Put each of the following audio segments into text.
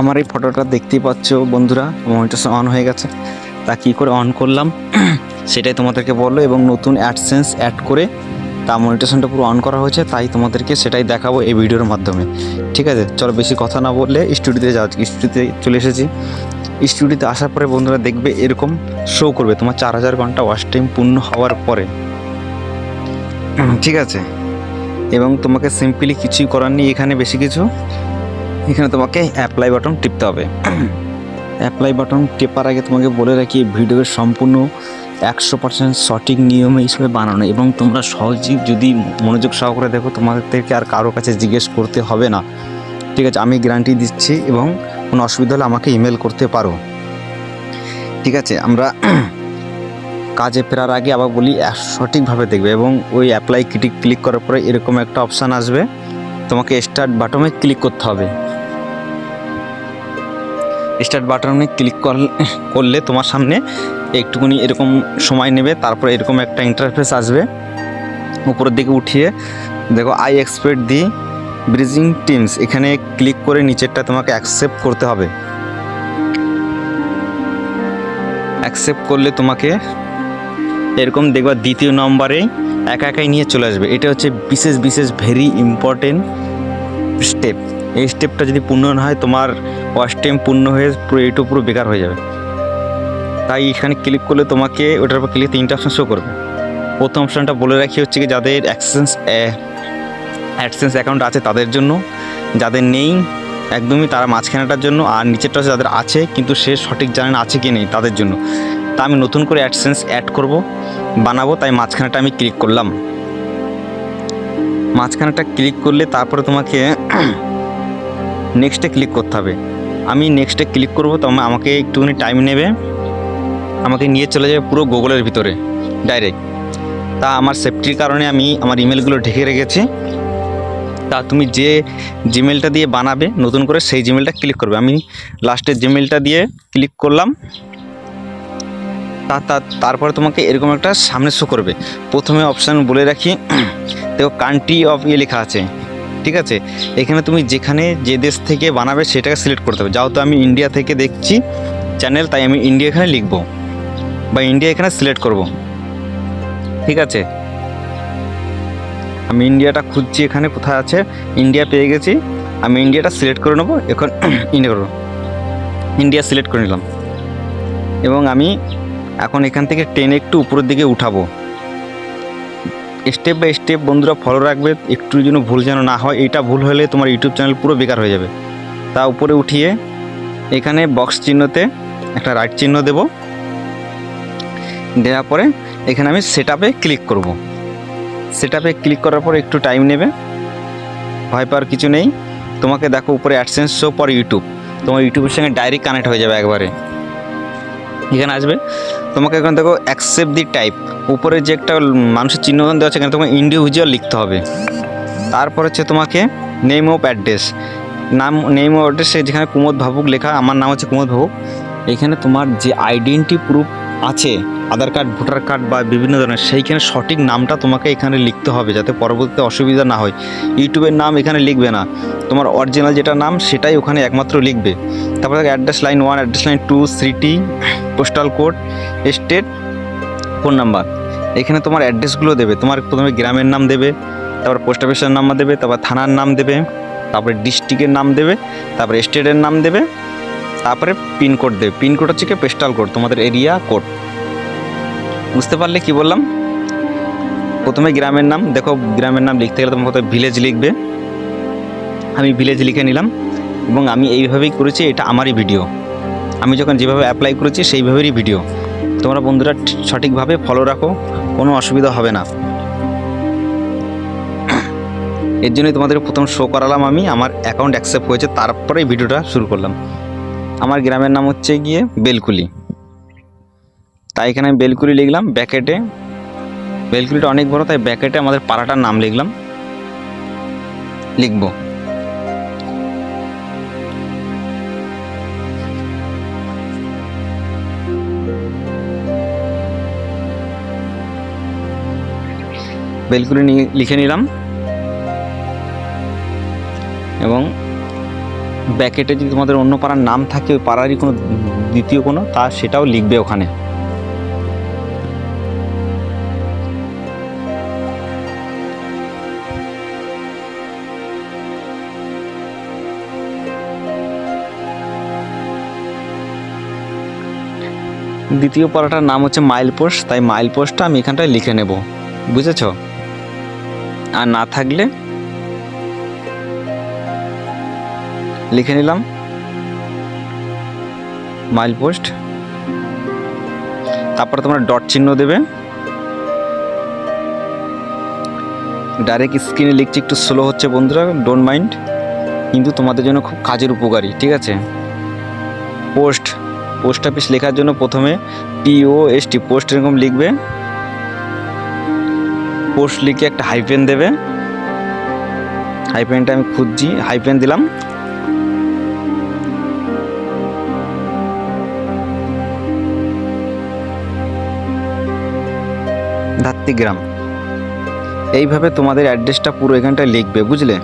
আমার এই ফটোটা দেখতেই পাচ্ছ বন্ধুরা মনিটর অন হয়ে গেছে। তা কী করে অন করলাম? সেটাই তোমাদেরকে বলল, এবং নতুন অ্যাডসেন্স অ্যাড করে তা মনিটেশনটা পুরো অন করা হয়েছে, তাই তোমাদেরকে সেটাই দেখাবো এই ভিডিওর মাধ্যমে। ঠিক আছে, চলো বেশি কথা না বললে স্টুডিওতে যাওয়া স্টুডিওতে চলে এসেছি। স্টুডিওতে আসার পরে বন্ধুরা দেখবে এরকম শো করবে, তোমার চার হাজার ঘণ্টা ওয়াশ টাইম পূর্ণ হওয়ার পরে। ঠিক আছে, এবং তোমাকে সিম্পলি কিছুই করার নেই, এখানে বেশি কিছু। এখানে তোমাকে অ্যাপ্লাই বাটন টিপতে হবে। অ্যাপ্লাই বাটন টেপার আগে তোমাকে বলে রাখি ভিডিওর সম্পূর্ণ একশো পার্সেন্ট সঠিক নিয়মে হিসেবে বানানো এবং তোমরা সহজেই যদি মনোযোগ সহকারে দেখো, তোমাদেরকে আর কারও কাছে জিজ্ঞেস করতে হবে না। ঠিক আছে, আমি গ্যারান্টি দিচ্ছি এবং কোনো অসুবিধা হলে আমাকে ইমেল করতে পারো। ঠিক আছে, আমরা কাজে ফেরার আগে আবার বলি সঠিকভাবে দেখবে এবং ওই অ্যাপ্লাই ক্লিক ক্লিক করার পরে এরকম একটা অপশান আসবে। তোমাকে স্টার্ট বাটনে ক্লিক করতে হবে। স্টার্ট বাটনে ক্লিক করলে তোমার সামনে একটুখানি এরকম সময় নেবে, তারপরে এরকম একটা ইন্টারফেস আসবে। উপরের দিকে উঠিয়ে দেখো I expect the bridging teams এখানে ক্লিক করে নিচেরটা তোমাকে অ্যাকসেপ্ট করতে হবে। অ্যাকসেপ্ট করলে তোমাকে এরকম দেখবা দ্বিতীয় নম্বরে একা একাই নিয়ে চলে আসবে। এটা হচ্ছে বিশেষ বিশেষ ভেরি ইম্পর্টেন্ট স্টেপ এই স্টেপটা যদি পূর্ণ হয়, তোমার ওয়াশ টাইম পূর্ণ হয়ে পুরো এইটু পুরো বেকার হয়ে যাবে। তাই এখানে ক্লিক করলে তোমাকে ওটার উপর ক্লিক তিনটা অপশান শো করবে। প্রথম অপশানটা বলে রাখি হচ্ছে কি যাদের অ্যাক্সেন্স অ্যাডসেন্স অ্যাকাউন্ট আছে তাদের জন্য। যাদের নেই, একদমই তারা মাঝখানেটার জন্য আর নিচেরটা হচ্ছে যাদের আছে কিন্তু সে সঠিক জানে না আছে কি নেই তাদের জন্য। তা আমি নতুন করে অ্যাডসেন্স অ্যাড করব, বানাবো, তাই মাঝখানেটা আমি ক্লিক করলাম। মাঝখানেটা ক্লিক করলে তারপরে তোমাকে নেক্সটে ক্লিক করতে হবে। আমি নেক্সটে ক্লিক করব, তো আমাকে একটুখানি টাইম নেবে। আমাকে নিয়ে চলে যাবে পুরো গুগলের ভিতরে ডাইরেক্ট তা আমার সেফটির কারণে আমি আমার ইমেলগুলো ঢেকে রেখেছি। তা তুমি যে জিমেলটা দিয়ে বানাবে, নতুন করে সেই জিমেলটা ক্লিক করবে। আমি লাস্টের জিমেলটা দিয়ে ক্লিক করলাম। তা তারপরে তোমাকে এরকম একটা সামনে শো করবে। প্রথমে অপশান বলে রাখি। দেখো কান্ট্রি অফ ইয়ে লেখা আছে। ঠিক আছে? এখানে তুমি যেখানে যে দেশ থেকে বানাবে সেটাকে সিলেক্ট করতে হবে। যেহেতু আমি ইন্ডিয়া থেকে দেখছি চ্যানেল তাই আমি ইন্ডিয়া এখানে লিখব বা ইন্ডিয়া এখানে সিলেক্ট করব। ঠিক আছে? আমি ইন্ডিয়াটা খুঁজছি এখানে কোথায় আছে। ইন্ডিয়া পেয়ে গেছি। আমি ইন্ডিয়াটা সিলেক্ট করে নেব। এখন ইন্ডিয়া করব। ইন্ডিয়া সিলেক্ট করে নিলাম। এবং আমি এখন এখান থেকে টেনে একটু উপরের দিকে উঠাবো। স্টেপ বাই স্টেপ বন্ধুরা ফলো রাখবে একটু যেন ভুল যেন না হয় এটা ভুল হলে তোমার ইউটিউব চ্যানেল পুরো বেকার হয়ে যাবে। তা উপরে উঠিয়ে এখানে বক্স চিহ্নতে একটা রাইট চিহ্ন দেব। দেওয়ার পরে এখানে আমি সেট ক্লিক করব। সেট ক্লিক করার পর একটু টাইম নেবে। ভয় পাওয়ার কিছু নেই। তোমাকে দেখো উপরে অ্যাডসেন্স শো পর ইউটিউব তোমার ইউটিউবের সঙ্গে ডাইরেক্ট কানেক্ট হয়ে যাবে একবারে। এখানে আসবে। তোমাকে এখানে দেখো অ্যাকসেপ্ট দি টাইপ উপরে যে একটা মানুষের চিহ্ন দেওয়া আছে, এখানে তোমাকে ইন্ডিভিজুয়াল লিখতে হবে। তারপর হচ্ছে তোমাকে নেম অফ অ্যাড্রেস নাম নেম অফ অ্যাড্রেস যেখানে কুমোদ ভাবুক লেখা, আমার নাম হচ্ছে কুমোদ ভাবুক। এখানে তোমার যে আইডেন্টি প্রুফ আছে, আধার কার্ড, ভোটার কার্ড বা বিভিন্ন ধরনের, সেইখানে সঠিক নামটা তোমাকে এখানে লিখতে হবে যাতে পরবর্তীতে অসুবিধা না হয়। ইউটিউবের নাম এখানে লিখবে না। তোমার অরিজিনাল যেটা নাম, সেটাই ওখানে একমাত্র লিখবে। তারপরে address line one address line two city postal code state phone number এখানে তোমার অ্যাড্রেসগুলো দেবে। তোমার প্রথমে গ্রামের নাম দেবে, তারপর পোস্ট অফিসের নাম্বার দেবে, তারপর থানার নাম দেবে, তারপরে ডিস্ট্রিক্টের নাম দেবে, তারপরে স্টেটের নাম দেবে তারপরে পিনকোড দেবে। পিনকোড হচ্ছে কি পেস্টাল কোড, তোমাদের এরিয়া কোড। বুঝতে পারলে কি বললাম? প্রথমে গ্রামের নাম, দেখো গ্রামের নাম লিখতে গেলে তোমার ভিলেজ লিখবে। আমি ভিলেজ লিখে নিলাম, এবং আমি এইভাবেই করেছি, এটা আমারই ভিডিও আমি যখন যেভাবে অ্যাপ্লাই করেছি, সেইভাবেরই ভিডিও তোমরা বন্ধুরা সঠিকভাবে ফলো রাখো, কোনো অসুবিধা হবে না। এর জন্যই তোমাদের প্রথম শো করালাম আমি, আমার অ্যাকাউন্ট অ্যাকসেপ্ট হয়েছে, তারপরেই ভিডিওটা শুরু করলাম। আমার গ্রামের নাম হচ্ছে গিয়ে বেলকুলি। তাই এখানে আমি বেলকুলি লিখলাম, ব্যাকেটে। বেলকুলিটা অনেক বড়, তাই ব্যাকেটে আমাদের পাড়াটার নাম লিখলাম। লিখব। বেলকুলি লিখে নিলাম। এবং ব্যাকেটে যদি তোমাদের অন্য পাড়ার নাম থাকে, ওই পাড়ারই কোনো দ্বিতীয় কোনো, তা সেটাও লিখবে ওখানে। দ্বিতীয় পাড়াটার নাম হচ্ছে মাইল পোস্ট তাই মাইল পোস্টটা আমি এখানটায় লিখে নেব। বুঝেছ? আর না থাকলে লিখে নিলাম। মাইল পোস্ট। তারপরে তোমরা ডট চিহ্ন দেবে। ডাইরেক্ট স্ক্রিনে লিখছি একটু স্লো হচ্ছে বন্ধুরা ডোন্ট মাইন্ড কিন্তু তোমাদের জন্য খুব কাজের উপকারী, ঠিক আছে? পোস্ট পোস্ট অফিস লেখার জন্য প্রথমে পিও টি পোস্ট এরকম লিখবে। পোস্ট লিখে একটা হাইপেন দেবে। হাইপেনটা আমি খুঁজছি হাইপেন দিলাম। ধাত্তিগ্রাম এইভাবে তোমাদের অ্যাড্রেসটা পুরো এখানটায় লিখবে বুঝলে?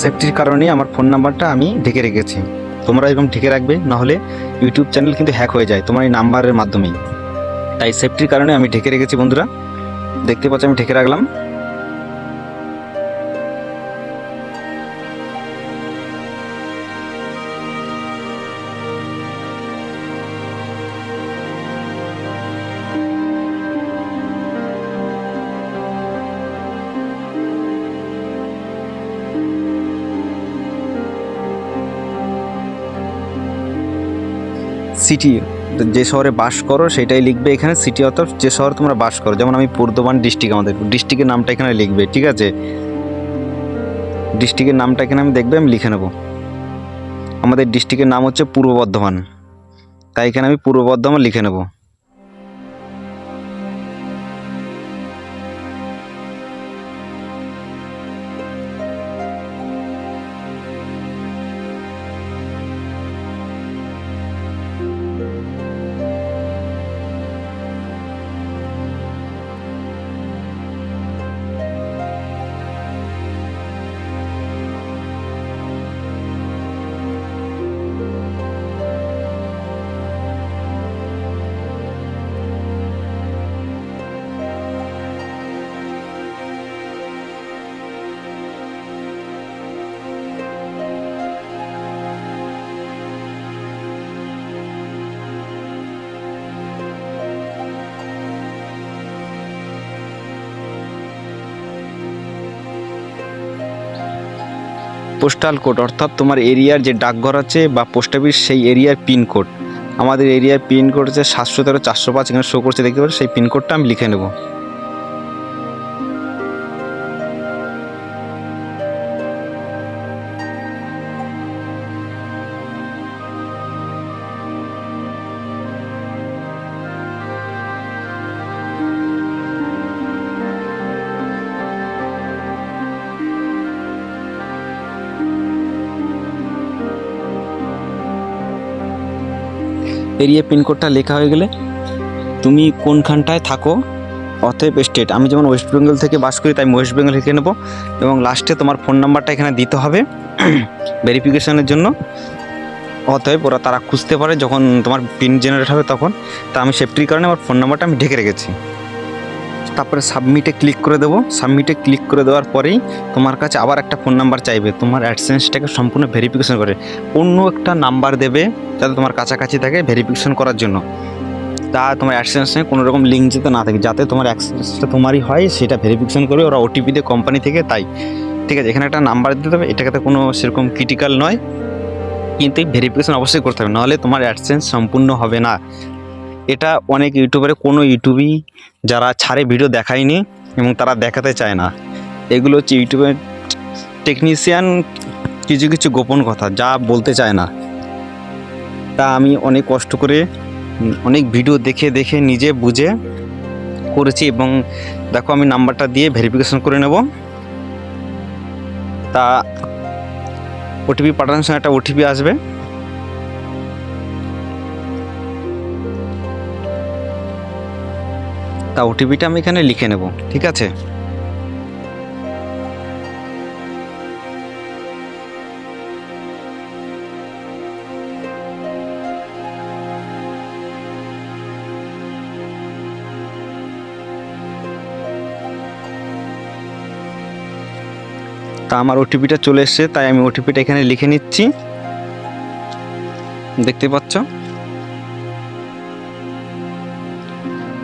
সেফটির কারণে আমার ফোন নাম্বারটা আমি ঢেকে রেখেছি। তোমরা এরকম ঢেকে রাখবে, নাহলে ইউটিউব চ্যানেল কিন্তু হ্যাক হয়ে যায় তোমার এই নাম্বারের মাধ্যমেই। তাই সেফটির কারণে আমি ঢেকে রেখেছি বন্ধুরা। দেখতে পাচ্ছি আমি ঢেকে রাখলাম। সিটি যে শহরে বাস করো, সেটাই লিখবে এখানে সিটি অর্থাৎ যে শহরে তোমরা বাস করো। যেমন আমি বর্ধমান ডিস্ট্রিক্ট আমাদের ডিস্ট্রিক্টের নামটা এখানে লিখবে, ঠিক আছে? ডিস্ট্রিক্টের নামটা এখানে আমি দেখবে, আমি লিখে নেব। আমাদের ডিস্ট্রিক্টের নাম হচ্ছে পূর্ব বর্ধমান। তাই এখানে আমি পূর্ব বর্ধমান লিখে নেব। পোস্টাল কোড অর্থাৎ তোমার এরিয়ার যে ডাকঘর আছে বা পোস্ট অফিস সেই এরিয়ার পিনকোড আমাদের এরিয়ার পিনকোড হচ্ছে সাতশো তেরো, চারশো পাঁচ, এখানে শো করছে, দেখতে পারো সেই পিনকোডটা আমি লিখে নেব। এরিয়া পিনকোডটা লেখা হয়ে গেলে তুমি কোনখানটায় থাকো, অতএব স্টেট আমি যেমন ওয়েস্ট বেঙ্গল থেকে বাস করি, তাই ওয়েস্ট বেঙ্গল লিখে নেব। এবং লাস্টে তোমার ফোন নাম্বারটা এখানে দিতে হবে ভেরিফিকেশনের জন্য। অতএব ওরা তারা খুঁজতে পারে যখন তোমার পিন জেনারেট হবে তখন। তা আমি সেফটির কারণে আমার ফোন নাম্বারটা আমি ঢেকে রেখেছি। তারপরে সাবমিটে ক্লিক করে দেবো। সাবমিটে ক্লিক করে দেওয়ার পরেই তোমার কাছে আবার একটা ফোন নাম্বার চাইবে। তোমার অ্যাডসেন্সটাকে সম্পূর্ণ ভেরিফিকেশন করে। অন্য একটা নাম্বার দেবে যাতে তোমার কাছাকাছি থাকে ভেরিফিকেশন করার জন্য। তা তোমার অ্যাডসেন্সে কোনো রকম লিঙ্ক যেতে না থাকে। যাতে তোমার অ্যাক্সেসটা তোমারই হয়, সেটা ভেরিফিকেশন করবে ওরা ওটিপি দিয়ে কোম্পানি থেকে তাই। ঠিক আছে, এখানে একটা নাম্বার দিতে হবে। এটাকে কোনো সেরকম ক্রিটিক্যাল নয়। কিন্তু ভেরিফিকেশন অবশ্যই করতে হবে। নাহলে তোমার অ্যাডসেন্স সম্পূর্ণ হবে না। এটা অনেক ইউটিউবারে কোনো ইউটিউবই যারা ছাড়ে ভিডিও দেখায়নি এবং তারা দেখাতে চায় না। এগুলো হচ্ছে ইউটিউবের টেকনিশিয়ান কিছু কিছু গোপন কথা, যা বলতে চায় না। তা আমি অনেক কষ্ট করে অনেক ভিডিও দেখে দেখে নিজে বুঝে করেছি এবং দেখো আমি নাম্বারটা দিয়ে ভেরিফিকেশন করে নেব। তা, ওটিপি পাঠানোর সময় একটা ওটিপি আসবে। তা ওটিপিটা আমি এখানে লিখে নেব, ঠিক আছে? তা আমার ওটিপিটা চলে এসছে, তাই আমি ওটিপিটা এখানে লিখে নিচ্ছি। দেখতে পাচ্ছ?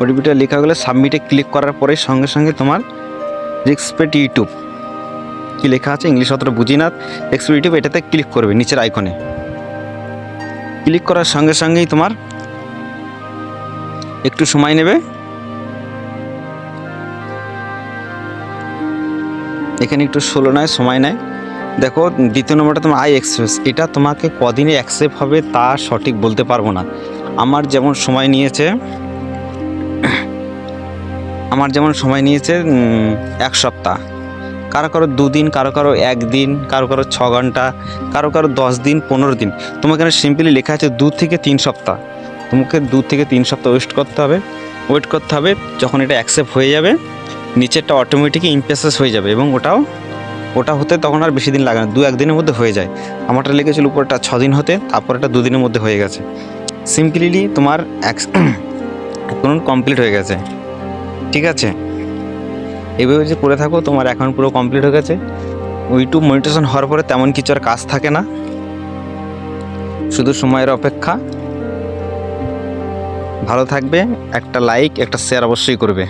ওটিপিটা লেখা গেলে সাবমিটে ক্লিক করার পরে সঙ্গে সঙ্গে তোমার এক্সপেট ইউটিউব। কি লেখা আছে? ইংলিশ অতটা বুঝি না। এক্সপেট ইউটিউব, এটাতে ক্লিক করবে নিচের আইকনে। ক্লিক করার সঙ্গে সঙ্গেই তোমার একটু সময় নেবে। এখানে একটু ষোলো নেয়, সময় নেয়। দেখো, দ্বিতীয় নম্বরটা তোমার আই এক্সপ্রেস। এটা তোমাকে কদিনে অ্যাকসেপ্ট হবে তা সঠিক বলতে পারব না। আমার যেমন সময় নিয়েছে আমার যেমন সময় নিয়েছে এক সপ্তাহ। কারও কারও দুদিন, কারও কারও একদিন, কারও কারও ছ ঘণ্টা, কারও কারও দশ দিন, পনেরো দিন। তোমাকে এখানে সিম্পলি লেখা আছে দু থেকে তিন সপ্তাহ। তোমাকে দু থেকে তিন সপ্তাহ ওয়েট করতে হবে। ওয়েট করতে হবে, যখন এটা অ্যাকসেপ্ট হয়ে যাবে, নিচেরটা অটোমেটিকই ইমপ্রেসেস হয়ে যাবে এবং ওটাও, ওটা হতে তখন আর বেশি দিন লাগে না, দু একদিনের মধ্যে হয়ে যায়। আমারটা লেগেছিল উপরটা ছ দিন হতে তারপর এটা দুদিনের মধ্যে হয়ে গেছে। সিম্পলিলি তোমার অ্যাকাউন্ট কমপ্লিট হয়ে গেছে। ঠিক আছে? এভাবে যে করে থাকো, তোমার অ্যাকাউন্ট পুরো কমপ্লিট হয়ে গেছে। ইউটিউব মনিটেশন হওয়ার পরে তেমন কিছু আর কাজ থাকে না। শুধু সময়ের অপেক্ষা। ভালো থাকবে, একটা লাইক একটা শেয়ার অবশ্যই করবে।